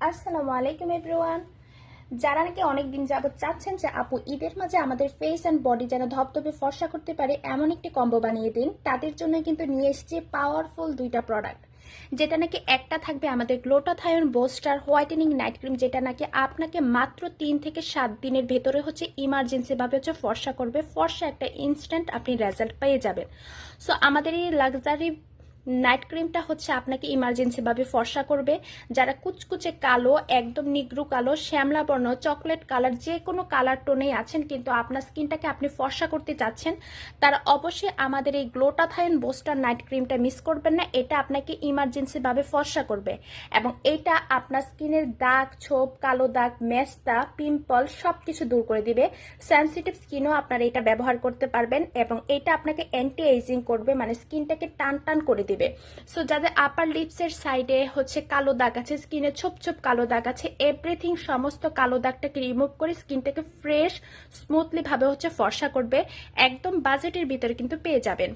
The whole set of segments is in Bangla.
আসসালামু আলাইকুম এভরিওয়ান। যারা নাকি অনেক দিন যাবত চাচ্ছেন যে আপু ঈদের মাঝে আমাদের ফেস অ্যান্ড বডি যেন ধপধপে ফর্সা করতে পারে, এমন একটি কম্বো বানিয়ে দিন। তাদের জন্য কিন্তু নিয়ে এসেছি পাওয়ারফুল দুইটা প্রোডাক্ট যেটা নাকি একটা থাকবে আমাদের glutathione booster whitening night cream যেটা নাকি আপনাকে মাত্র তিন থেকে সাত দিনের ভেতরে হচ্ছে ইমার্জেন্সি ভাবে হচ্ছে ফর্সা করবে। ফর্সা একটা ইনস্ট্যান্ট আপনি রেজাল্ট পেয়ে যাবেন। সো আমাদের এই লাক্সারি নাইট ক্রিমটা হচ্ছে আপনাকে ইমার্জেন্সি ভাবে ফর্সা করবে। যারা কুচকুচে কালো, একদম নিগ্রু কালো, শ্যামলা বর্ণ চকলেট কালার যে কোনো কালার টোনেই আছেন, কিন্তু আপনার স্কিনটাকে আপনি ফর্সা করতে চাচ্ছেন, তারা অবশ্যই আমাদের এই গ্লোটাথায়ন বোস্টার নাইট ক্রিমটা মিস করবেন না। এটা আপনাকে ইমার্জেন্সি ভাবে ফর্সা করবে। এবং এটা আপনার স্কিনের দাগ, ছোপ, কালো দাগ, মেস্তা পিম্পল সব কিছু দূর করে দিবে। সেন্সিটিভ স্কিনও আপনারা এটা ব্যবহার করতে পারবেন এবং এটা আপনাকে অ্যান্টি এজিং করবে মানে স্কিনটাকে টান টান করে দিবে। সো যাদের আপার লিপসের সাইডে হচ্ছে কালো দাগ আছে স্কিনে ছোপ ছোপ কালো দাগ আছে এভরিথিং সমস্ত কালো দাগটাকে রিমুভ করে স্কিনটাকে ফ্রেশ স্মুথলি ভাবে হচ্ছে ফর্সা করবে, একদম বাজেটের ভিতরে কিন্তু পেয়ে যাবেন।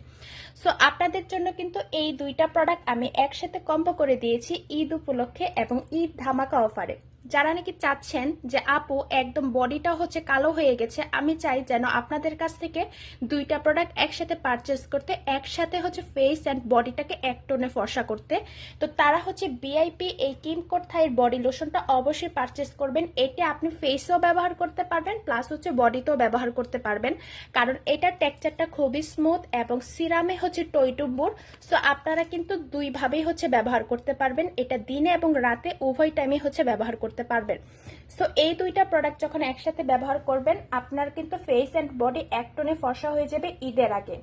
সো আপনাদের জন্য কিন্তু এই দুইটা প্রোডাক্ট আমি একসাথে কম্বো করে দিয়েছি ঈদ উপলক্ষে এবং ঈদ ধামাকা অফারে যারা নাকি চাচ্ছেন যে, আপু, একদম বডিটা হচ্ছে কালো হয়ে গেছে, আমি চাই যেন আপনাদের কাছ থেকে দুইটা প্রোডাক্ট একসাথে পারচেস করতে, একসাথে হচ্ছে ফেস অ্যান্ড বডিটাকে এক টোনে ফর্সা করতে। তো তারা হচ্ছে বিআইপি এই কিম কোট থাইয়ের বডি লোশনটা অবশ্যই পারচেস করবেন। এটা আপনি ফেসেও ব্যবহার করতে পারবেন প্লাস হচ্ছে বডিতেও ব্যবহার করতে পারবেন। কারণ এটার টেক্সচারটা খুবই স্মুথ এবং সিরামে হচ্ছে টইটুম্বুর। সো আপনারা কিন্তু দুইভাবেই হচ্ছে ব্যবহার করতে পারবেন। এটা দিনে এবং রাতে উভয় টাইমে হচ্ছে ব্যবহার করতে পারবেন। সো এই দুইটা প্রোডাক্ট যখন একসাথে ব্যবহার করবেন, আপনার কিন্তু ফেস অ্যান্ড বডি এক ফসা হয়ে যাবে ঈদের আগে।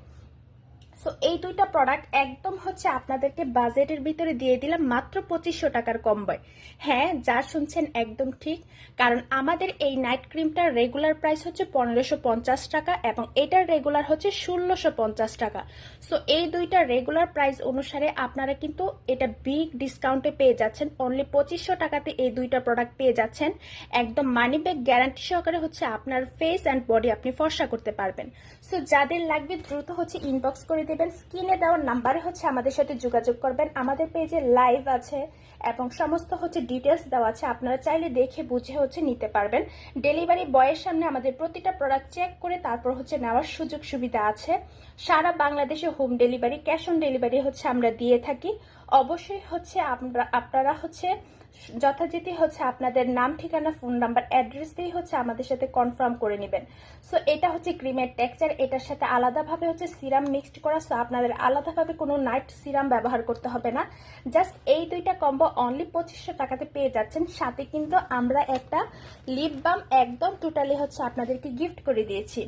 সো এই দুইটা প্রোডাক্ট একদম হচ্ছে আপনাদেরকে বাজেটের ভিতরে দিয়ে দিলাম মাত্র পঁচিশশো টাকার কম্বয় হ্যাঁ যা শুনছেন একদম ঠিক। কারণ আমাদের এই নাইট ক্রিমটার রেগুলার প্রাইস হচ্ছে পনেরোশো পঞ্চাশ টাকা এবং এটার রেগুলার হচ্ছে ষোলোশো পঞ্চাশ টাকা। সো এই দুইটা রেগুলার প্রাইস অনুসারে আপনারা কিন্তু এটা বিগ ডিসকাউন্টে পেয়ে যাচ্ছেন। অনলি পঁচিশশো টাকাতে এই দুইটা প্রোডাক্ট পেয়ে যাচ্ছেন। একদম মানি ব্যাগ গ্যারান্টি সহকারে হচ্ছে আপনার ফেস অ্যান্ড বডি আপনি ফর্সা করতে পারবেন। সো যাদের লাগবে দ্রুত হচ্ছে ইনবক্স করে দেবেন, স্ক্রিনে দেওয়ার নাম্বারে হচ্ছে আমাদের সাথে যোগাযোগ করবেন। আমাদের পেজে লাইভ আছে এবং সমস্ত হচ্ছে ডিটেলস দেওয়া আছে। আপনারা চাইলে দেখে বুঝে হচ্ছে নিতে পারবেন। ডেলিভারি বয়ের সামনে আমাদের প্রতিটা প্রোডাক্ট চেক করে তারপর হচ্ছে নেওয়ার সুযোগ সুবিধা আছে। সারা Bangladesh home delivery cash on delivery হচ্ছে আমরা দিয়ে থাকি। অবশ্যই হচ্ছে আপনারা হচ্ছে যথাযথ হচ্ছে আপনাদের নাম, ঠিকানা, ফোন নাম্বার, অ্যাড্রেস দিয়ে হচ্ছে আমাদের সাথে কনফার্ম করে নেবেন। সো এটা হচ্ছে ক্রিমের টেক্সচার এটার সাথে আলাদাভাবে হচ্ছে সিরাম মিক্সড করা। সো আপনাদের আলাদাভাবে কোনো নাইট সিরাম ব্যবহার করতে হবে না। জাস্ট এই দুইটা কম্বো অনলি পঁচিশশো টাকাতে পেয়ে যাচ্ছেন। সাথে কিন্তু আমরা একটা লিপ বাম একদম টোটালি হচ্ছে আপনাদেরকে গিফট করে দিয়েছি।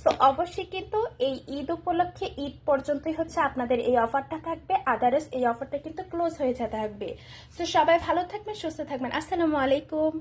সো অবশ্যই কিন্তু এই ঈদ উপলক্ষে ঈদ পর্যন্তই হচ্ছে আপনাদের এই অফারটা থাকবে। আদারস এই অফারটা কিন্তু ক্লোজ হয়ে যেতে থাকবে। সো সবাই ভালো থাকবেন, সুস্থ থাকবেন। আসসালামু আলাইকুম।